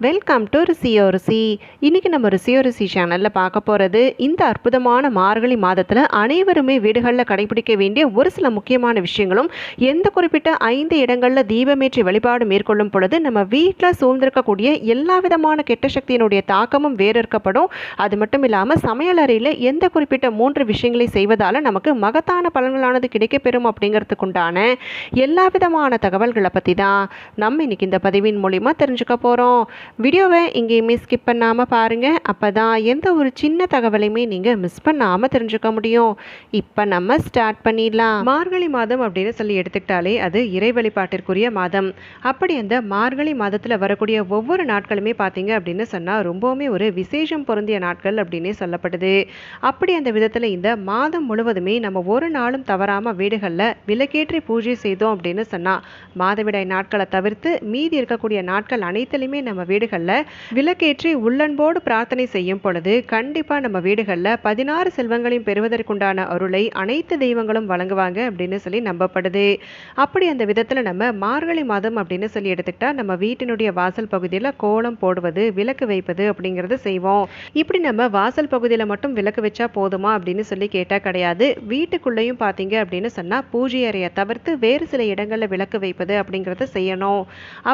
Welcome to ருசியோ ருசி. இன்றைக்கி நம்ம ருசியோ ருசி சேனலில் பார்க்க போகிறது இந்த அற்புதமான மார்கழி மாதத்தில் அனைவருமே வீடுகளில் கடைபிடிக்க வேண்டிய ஒரு சில முக்கியமான விஷயங்களும் எந்த குறிப்பிட்ட ஐந்து இடங்களில் தீபமேற்றி வழிபாடு மேற்கொள்ளும் பொழுது நம்ம வீட்டில் சூழ்ந்திருக்கக்கூடிய எல்லா விதமான கெட்ட சக்தியினுடைய தாக்கமும் வேறறுக்கப்படும் அது மட்டும் இல்லாமல் சமையலறையில் எந்த குறிப்பிட்ட மூன்று விஷயங்களை செய்வதால் நமக்கு மகத்தான பலன்களானது கிடைக்கப்பெறும் அப்படிங்கிறதுக்குண்டான எல்லா விதமான தகவல்களை பற்றி தான் நம்ம இன்றைக்கி இந்த பதிவின் மூலிமா தெரிஞ்சுக்க போகிறோம் வீடியோவை எங்கேயுமே ஸ்கிப் பண்ணாமல் பாருங்கள் அப்போ தான் எந்த ஒரு சின்ன தகவலையுமே நீங்கள் மிஸ் பண்ணாமல் தெரிஞ்சுக்க முடியும். இப்போ நம்ம ஸ்டார்ட் பண்ணிடலாம். மார்கழி மாதம் அப்படின்னு சொல்லி எடுத்துக்கிட்டாலே அது இறை வழிபாட்டிற்குரிய மாதம். அப்படி அந்த மார்கழி மாதத்தில் வரக்கூடிய ஒவ்வொரு நாட்களுமே பார்த்தீங்க அப்படின்னு சொன்னால் ரொம்பவுமே ஒரு விசேஷம் பொருந்திய நாட்கள் அப்படின்னே சொல்லப்படுது. அப்படி அந்த விதத்தில் இந்த மாதம் முழுவதுமே நம்ம ஒரு நாளும் தவறாமல் வீடுகளில் விளக்கேற்றி பூஜை செய்தோம் அப்படின்னு சொன்னால் மாதவிடாய் நாட்களை தவிர்த்து மீதி இருக்கக்கூடிய நாட்கள் அனைத்துலையுமே நம்ம வீடுகளில் விளக்கேற்றி உள்ளன்போடு பிரார்த்தனை செய்யும் பொழுது கண்டிப்பாக நம்ம வீடுகளில் பதினாறு செல்வங்களையும் பெறுவதற்குண்டான அருளை அனைத்து தெய்வங்களும் வழங்குவாங்க அப்படின்னு சொல்லி நம்பப்படுது. அப்படி அந்த விதத்தில் நம்ம மார்கழி மாதம் அப்படின்னு சொல்லி எடுத்துக்கிட்டா நம்ம வீட்டினுடைய வாசல் பகுதியில் கோலம் போடுவது விளக்கு வைப்பது அப்படிங்கிறது செய்வோம். இப்படி நம்ம வாசல் பகுதியில் மட்டும் விளக்கு வச்சா போதுமா அப்படின்னு சொல்லி கேட்டால் கிடையாது. வீட்டுக்குள்ளேயும் பார்த்தீங்க அப்படின்னு சொன்னால் பூஜை அறையை தவிர்த்து வேறு சில இடங்களில் விளக்கு வைப்பது அப்படிங்கிறத செய்யணும்.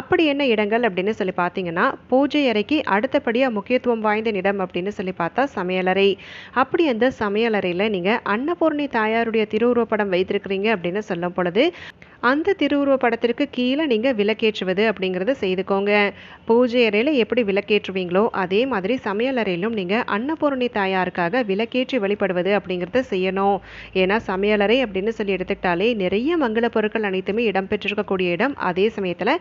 அப்படி என்ன இடங்கள் அப்படின்னு சொல்லி பார்த்தீங்கன்னா பூஜை அறைக்கு அடுத்தபடியாக முக்கியத்துவம் வாய்ந்த இடம் அப்படின்னு சொல்லி பார்த்தா சமையலறை. அப்படி அந்த சமையலறையில் நீங்கள் அன்னபூர்ணி தாயாருடைய திருவுருவப்படம் வைத்திருக்கிறீங்க அப்படின்னு சொல்லும் பொழுது அந்த திருவுருவ படத்திற்கு கீழே நீங்கள் விளக்கேற்றுவது அப்படிங்கிறத செய்துக்கோங்க. பூஜை அறையில் எப்படி விளக்கேற்றுவீங்களோ அதே மாதிரி சமையல் அறையிலும் நீங்கள் அன்னபூரணி தாயாருக்காக விளக்கேற்றி வழிபடுவது அப்படிங்கிறத செய்யணும். ஏன்னா சமையலறை அப்படின்னு சொல்லி எடுத்துக்கிட்டாலே நிறைய மங்கள பொருட்கள் அனைத்துமே இடம்பெற்றிருக்கக்கூடிய இடம். அதே சமயத்தில்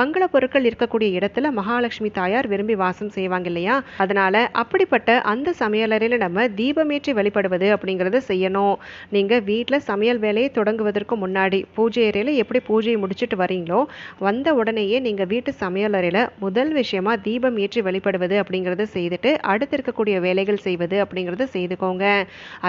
மங்கள பொருட்கள் இருக்கக்கூடிய இடத்துல மகாலட்சுமி தாயார் விரும்பி வாசம் செய்வாங்க இல்லையா? அதனால அப்படிப்பட்ட அந்த சமையலறையில் நம்ம தீபமேற்றி வழிபடுவது அப்படிங்கிறத செய்யணும். நீங்கள் வீட்டில் சமையல் வேலையை தொடங்குவதற்கு முன்னாடி பூஜை அறையில் எப்படி பூஜையை முடிச்சுட்டு வரீங்களோ வந்த உடனேயே நீங்கள் வீட்டு சமையலறையில் முதல் விஷயமா தீபம் ஏற்றி வழிபடுவது அப்படிங்கிறத செய்துட்டு அடுத்து இருக்கக்கூடிய வேலைகள் செய்வது அப்படிங்கிறத செய்துக்கோங்க.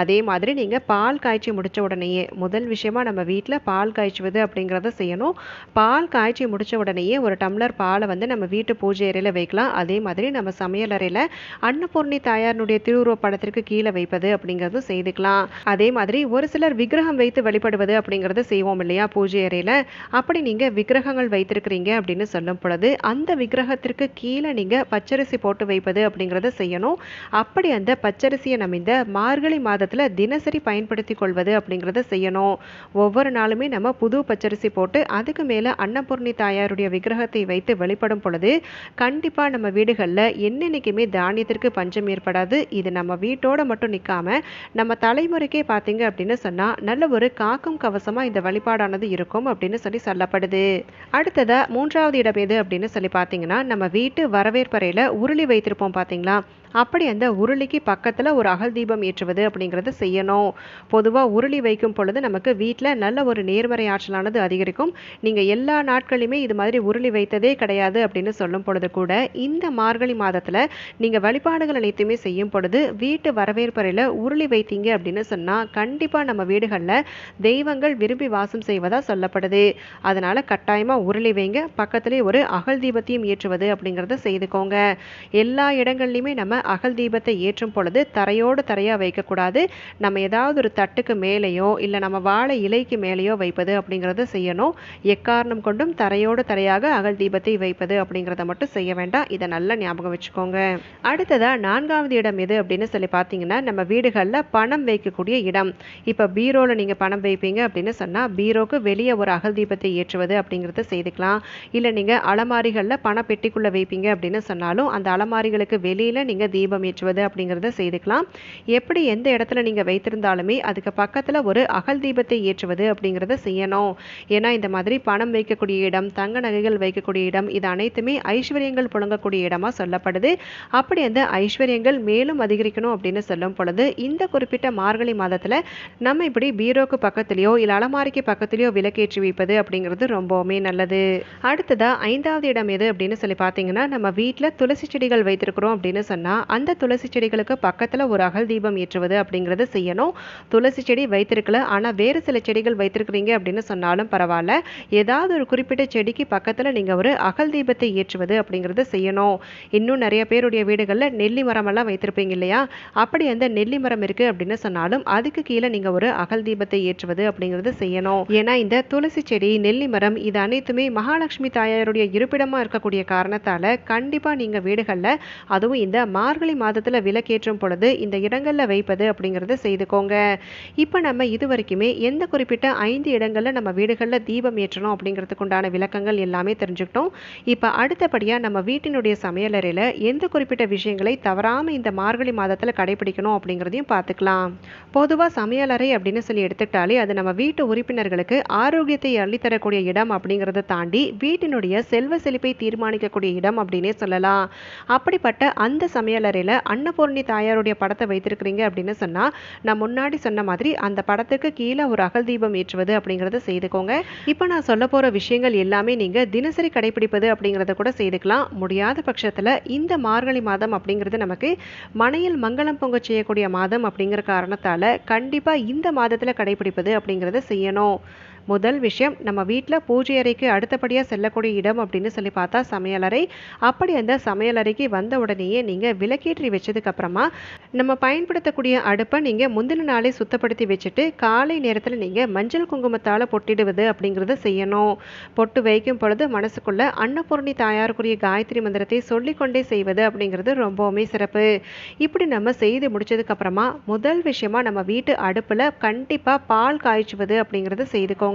அதே மாதிரி நீங்கள் பால் காய்ச்சி முடித்த உடனேயே முதல் விஷயமா நம்ம வீட்டில் பால் காய்ச்சுவது அப்படிங்கிறத செய்யணும். பால் காய்ச்சி முடித்த உடனேயே ஒரு டம்ளர் பாலை வந்து நம்ம வீட்டு பூஜை அறையில் வைக்கலாம். அதே மாதிரி நம்ம சமையலறையில் அன்னபூர்ணி தாயாருடைய திருவுருவ படத்திற்கு கீழே வைப்பது அப்படிங்கிறது செய்துக்கலாம். அதே மாதிரி ஒரு சிலர் விக்கிரகம் வைத்து வழிபடுவது அப்படிங்கிறத செய்வோம் இல்லையா பூஜை அறையில் அப்படி நீங்கள் விக்கிரகங்கள் வைத்திருக்கிறீங்க அப்படின்னு சொல்லும் பொழுது அந்த விக்கிரகத்திற்கு கீழே நீங்கள் பச்சரிசி போட்டு வைப்பது அப்படிங்கிறத செய்யணும். அப்படி அந்த பச்சரிசியை நம்ம இந்த மார்கழி மாதத்தில் தினசரி பயன்படுத்தி கொள்வது அப்படிங்கிறத செய்யணும். ஒவ்வொரு நாளுமே நம்ம புது பச்சரிசி போட்டு அதுக்கு மேலே அன்னபூர்ணி தாயாருடைய விக்கிரகத்தை வைத்து வெளிப்படும் பொழுது கண்டிப்பாக நம்ம வீடுகளில் என்னென்னைக்குமே தானியத்திற்கு பஞ்சம் ஏற்படாது. இது நம்ம வீட்டோட மட்டும் நிற்காம நம்ம தலைமுறைக்கே பார்த்தீங்க அப்படின்னு சொன்னால் நல்ல ஒரு காக்கும் கவசமாக இந்த வழிபாடானது இருக்கும். அப்படின்னு சொல்லி சொல்லப்படுது. அடுத்ததா மூன்றாவது இடம் எது அப்படின்னு சொல்லி பார்த்தீங்கன்னா நம்ம வீட்டு வரவேற்பறையில் உருளி வைத்திருப்போம் பார்த்தீங்களா? அப்படி அந்த உருளிக்கு பக்கத்தில் ஒரு அகல் தீபம் ஏற்றுவது அப்படிங்கிறத செய்யணும். பொதுவாக உருளி வைக்கும் பொழுது நமக்கு வீட்டில் நல்ல ஒரு நேர்மறை ஆற்றலானது அதிகரிக்கும். நீங்கள் எல்லா நாட்களுமே இது மாதிரி உருளி வைத்ததே கிடையாது அப்படின்னு சொல்லும் பொழுது கூட இந்த மார்கழி மாதத்தில் நீங்கள் வழிபாடுகள் அனைத்துமே செய்யும் பொழுது வீட்டு வரவேற்பறையில் உருளி வைத்தீங்க அப்படின்னு சொன்னால் கண்டிப்பாக நம்ம வீடுகளில் தெய்வங்கள் விரும்பி வாசம் செய்வதாக சொல்லப்படுது அதனால் கட்டாயமாக உருளி வைங்க. பக்கத்துலேயே ஒரு அகல் தீபத்தையும் ஏற்றுவது அப்படிங்கிறத செய்துக்கோங்க. எல்லா இடங்கள்லையுமே நம்ம அகல் தீபத்தை ஏற்றும் பொழுது தரையோடு தரையாக வைக்கக்கூடாது. நம்ம ஏதாவது ஒரு தட்டுக்கு மேலேயோ இல்லை நம்ம வாழை இலைக்கு மேலேயோ வைப்பது அப்படிங்கிறத செய்யணும். எக்காரணம் கொண்டும் தரையோடு தரையாக அகல் தீபத்தை வைப்பது அப்படிங்கிறத மட்டும் செய்ய வேண்டாம். இதை நல்லா ஞாபகம் வச்சுக்கோங்க. அடுத்ததாக நான்காவது இடம் எது அப்படின்னு சொல்லி பார்த்தீங்கன்னா நம்ம வீடுகளில் பணம் வைக்கக்கூடிய இடம். இப்போ பீரோவில் நீங்கள் பணம் வைப்பீங்க அப்படின்னு சொன்னால் பீரோக்கு வெளியே ஒரு அகல் தீபத்தை ஏற்றுவது அப்படிங்கிறத செய்துக்கலாம். இல்லை நீங்கள் அலமாரிகளில் பண பெட்டிக்குள்ளே வைப்பீங்க அப்படின்னு சொன்னாலும் அந்த அலமாரிகளுக்கு வெளியில் நீங்கள் தீபம் ஏற்றுவது அப்படிங்கிறத செய்துக்கலாம். எப்படி எந்த இடத்துல நீங்கள் வைத்திருந்தாலுமே அதுக்கு பக்கத்தில் ஒரு அகல் தீபத்தை ஏற்றுவது அப்படிங்கிறத செய்யணும். ஏன்னா இந்த மாதிரி பணம் வைக்கக்கூடிய இடம் தங்க நகைகள் வைக்கக்கூடிய இடம் இது அனைத்துமே ஐஸ்வர்யங்கள் புழங்கக்கூடிய இடமா சொல்லப்படுது. அப்படி அந்த ஐஸ்வர்யங்கள் மேலும் அதிகரிக்கணும் அப்படின்னு சொல்லும் பொழுது இந்த குறிப்பிட்ட மார்கழி மாதத்தில் நம்ம இப்படி பீரோக்கு பக்கத்துலேயோ இல்லை அலமாரிக்கு பக்கத்துலேயோ விளக்கேற்றி ஏற்றி வைப்பது அப்படிங்கிறது ரொம்பவுமே நல்லது. அடுத்ததாக ஐந்தாவது இடம் எது அப்படின்னு சொல்லி பார்த்தீங்கன்னா நம்ம வீட்டில் துளசி செடிகள் வைத்திருக்கிறோம் அப்படின்னு சொன்னால் அந்த துளசி செடிகளுக்கு பக்கத்தில் ஒரு அகல் தீபம் ஏற்றுவது அப்படிங்கிறது செய்யணும். துளசி செடி வைத்திருக்கல ஆனால் வேறு சில செடிகள் வைத்திருக்கிறீங்க அப்படின்னு சொன்னாலும் பரவாயில்ல. ஏதாவது ஒரு குறிப்பிட்ட செடிக்கு பக்கத்தில் நீங்கள் ஒரு அகல் தீபத்தை ஏற்றுவது அப்படிங்கிறது செய்யணும். இன்னும் நிறைய பேருடைய வீடுகளில் நெல்லி மரமெல்லாம் வைத்திருப்பீங்க இல்லையா? அப்படி அந்த நெல்லி மரம் இருக்குது அப்படின்னு சொன்னாலும் அதுக்கு கீழே நீங்கள் ஒரு அகல் தீபத்தை ஏற்றுவது அப்படிங்கிறது செய்யணும். ஏன்னா இந்த துளசி செடி நெல்லி மரம் இது அனைத்துமே மகாலட்சுமி தாயாருடைய இருப்பிடமாக இருக்கக்கூடிய காரணத்தால் கண்டிப்பாக நீங்கள் வீடுகளில் அதுவும் இந்த மார்கழி மாதத்தில் விலக்கேற்றும் பொழுது இந்த இடங்களில் வைப்பது அப்படிங்கிறத செய்துக்கோங்க. இப்போ நம்ம இது வரைக்குமே எந்த குறிப்பிட்ட ஐந்து இடங்களில் நம்ம வீடுகளில் தீபம் ஏற்றணும் அப்படிங்கிறதுக்கு உண்டான விளக்கங்கள் எல்லாமே தெரிஞ்சுக்கிட்டோம். இப்போ அடுத்தபடியாக நம்ம வீட்டினுடைய சமையலறையில் எந்த குறிப்பிட்ட விஷயங்களை தவறாமல் இந்த மார்கழி மாதத்தில் கடைபிடிக்கணும் அப்படிங்கிறதையும் பார்த்துக்கலாம். பொதுவாக சமையலறை அப்படின்னு சொல்லி எடுத்துக்கிட்டாலே அது நம்ம வீட்டு உறுப்பினர்களுக்கு ஆரோக்கியத்தை அள்ளித்தரக்கூடிய இடம் அப்படிங்கிறத தாண்டி வீட்டினுடைய செல்வ செழிப்பை தீர்மானிக்கக்கூடிய இடம் அப்படின்னே சொல்லலாம். அப்படிப்பட்ட அந்த சமையலறையில் அன்னபூர்ணி தாயாருடைய படத்தை வைத்திருக்கிறீங்க அப்படின்னு சொன்னால் நான் முன்னாடி சொன்ன மாதிரி அந்த படத்துக்கு கீழே ஒரு அகல் தீபம் ஏற்றுவது அப்படிங்கிறத செய்துக்கோங்க. இப்போ நான் சொல்ல போகிற விஷயங்கள் எல்லாமே நீங்கள் தினசரி கடைபிடிப்பது அப்படிங்கிறத கூட செய்துக்கலாம். முடியாத பட்சத்தில் இந்த மார்கழி மாதம் அப்படிங்கிறது நமக்கு மனையில் மங்களம் பொங்க செய்யக்கூடிய மாதம் அப்படிங்கிற காரணத்தால் கண்டிப்பாக இந்த மாதத்தில் கடைபிடிப்பது அப்படிங்கிறத செய்யணும். முதல் விஷயம் நம்ம வீட்டில் பூஜை அறைக்கு அடுத்தபடியாக செல்லக்கூடிய இடம் அப்படின்னு சொல்லி பார்த்தா சமையலறை அப்படி அந்த சமையலறைக்கு வந்த உடனேயே நீங்கள் விளக்கேற்றி வச்சதுக்கப்புறமா நம்ம பயன்படுத்தக்கூடிய அடுப்பை நீங்கள் முந்தின நாளே சுத்தப்படுத்தி வச்சுட்டு காலை நேரத்தில் நீங்கள் மஞ்சள் குங்குமத்தால் பொட்டிடுவது அப்படிங்கிறத செய்யணும். பொட்டு வைக்கும் பொழுது மனசுக்குள்ள அன்னபூர்ணி தாயாருக்குரிய காயத்ரி மந்திரத்தை சொல்லிக்கொண்டே செய்வது அப்படிங்கிறது ரொம்பவுமே சிறப்பு. இப்படி நம்ம செய்து முடிச்சதுக்கப்புறமா முதல் விஷயமா நம்ம வீட்டு அடுப்பில் கண்டிப்பாக பால் காய்ச்சுவது அப்படிங்கிறத செய்துக்கோங்க.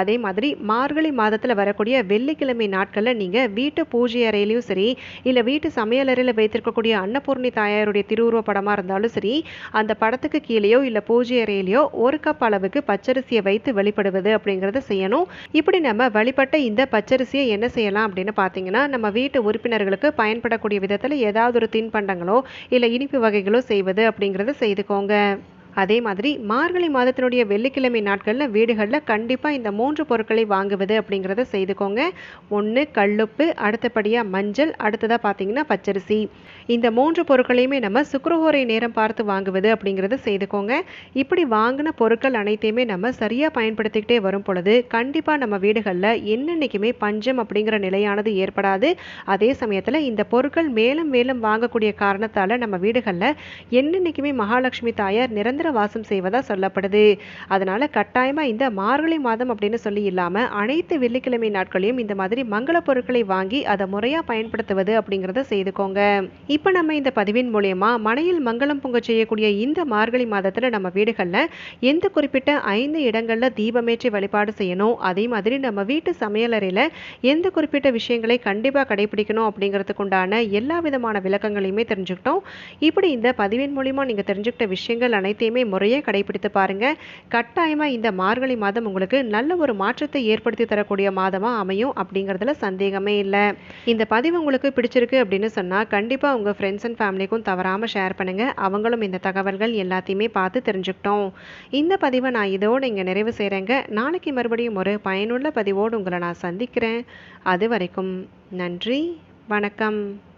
அதே மாதிரி மார்கழி மாதத்தில் வரக்கூடிய வெள்ளிக்கிழமை நாட்களில் நீங்கள் வீட்டு பூஜை அறையிலையும் சரி இல்லை வீட்டு சமையலறையில் வைத்திருக்கக்கூடிய அன்னபூர்ணி தாயாருடைய திருவுருவ படமாக இருந்தாலும் சரி அந்த படத்துக்கு கீழேயோ இல்லை பூஜை அறையிலையோ ஒரு கப் அளவுக்கு பச்சரிசியை வைத்து வழிபடுவது அப்படிங்கிறத செய்யணும். இப்படி நம்ம வழிபட்ட இந்த பச்சரிசியை என்ன செய்யலாம் அப்படின்னு பார்த்தீங்கன்னா நம்ம வீட்டு உறுப்பினர்களுக்கு பயன்படக்கூடிய விதத்தில் ஏதாவது ஒரு தின்பண்டங்களோ இல்லை இனிப்பு வகைகளோ செய்வது அப்படிங்கிறத செய்துக்கோங்க. அதே மாதிரி மார்கழி மாதத்தினுடைய வெள்ளிக்கிழமை நாட்களில் வீடுகளில் கண்டிப்பாக இந்த மூன்று பொருட்களை வாங்குவது அப்படிங்கிறத செய்துக்கோங்க. ஒன்று கல்லுப்பு அடுத்தபடியாக மஞ்சள் அடுத்ததாக பார்த்தீங்கன்னா பச்சரிசி. இந்த மூன்று பொருட்களையுமே நம்ம சுக்கரஹோரை நேரம் பார்த்து வாங்குவது அப்படிங்கிறத செய்துக்கோங்க. இப்படி வாங்கின பொருட்கள் அனைத்தையுமே நம்ம சரியாக பயன்படுத்திக்கிட்டே வரும் பொழுது கண்டிப்பாக நம்ம வீடுகளில் என்னென்னைக்குமே பஞ்சம் அப்படிங்கிற நிலையானது ஏற்படாது. அதே சமயத்தில் இந்த பொருட்கள் மேலும் மேலும் வாங்கக்கூடிய காரணத்தால் நம்ம வீடுகளில் என்னென்னைக்குமே மகாலட்சுமி தாயார் நிரந்தர வாசம் செய்வதாக சொல்லப்படுது. அதனால் கட்டாயமாக இந்த மார்கழி மாதம் அப்படின்னு சொல்லி இல்லாமல் அனைத்து வெள்ளிக்கிழமை நாட்களையும் இந்த மாதிரி மங்கள பொருட்களை வாங்கி அதை முறையாக பயன்படுத்துவது அப்படிங்கிறத செய்துக்கோங்க. இப்போ நம்ம இந்த பதிவின் மூலயமா மனையில் மங்களம் பொங்க செய்யக்கூடிய இந்த மார்கழி மாதத்தில் நம்ம வீடுகளில் எந்த குறிப்பிட்ட ஐந்து இடங்களில் தீபமேற்றி வழிபாடு செய்யணும் அதே மாதிரி நம்ம வீட்டு சமையலறையில் எந்த குறிப்பிட்ட விஷயங்களை கண்டிப்பாக கடைபிடிக்கணும் அப்படிங்கிறதுக்கு உண்டான எல்லா விதமான விளக்கங்களையுமே தெரிஞ்சுக்கிட்டோம். இப்படி இந்த பதிவின் மூலிமா நீங்கள் தெரிஞ்சுக்கிட்ட விஷயங்கள் அனைத்தையும் முறையாக கடைபிடித்து பாருங்க. கட்டாயமாக இந்த மார்கழி மாதம் உங்களுக்கு நல்ல ஒரு மாற்றத்தை ஏற்படுத்தி தரக்கூடிய மாதமாக அமையும் அப்படிங்கிறதுல சந்தேகமே இல்லை. இந்த பதிவு உங்களுக்கு பிடிச்சிருக்கு அப்படின்னு சொன்னால் கண்டிப்பாக உங்கள் ஃப்ரெண்ட்ஸ் அண்ட் ஃபேமிலிக்கும் தவறாமல் ஷேர் பண்ணுங்கள் அவங்களும் இந்த தகவல்கள் எல்லாத்தையுமே பார்த்து தெரிஞ்சுக்கிட்டோம். இந்த பதிவை நான் இதோடு இங்கே நிறைவு செய்கிறேங்க நாளைக்கு மறுபடியும் ஒரு பயனுள்ள பதிவோடு உங்களை நான் சந்திக்கிறேன். அது வரைக்கும் நன்றி வணக்கம்.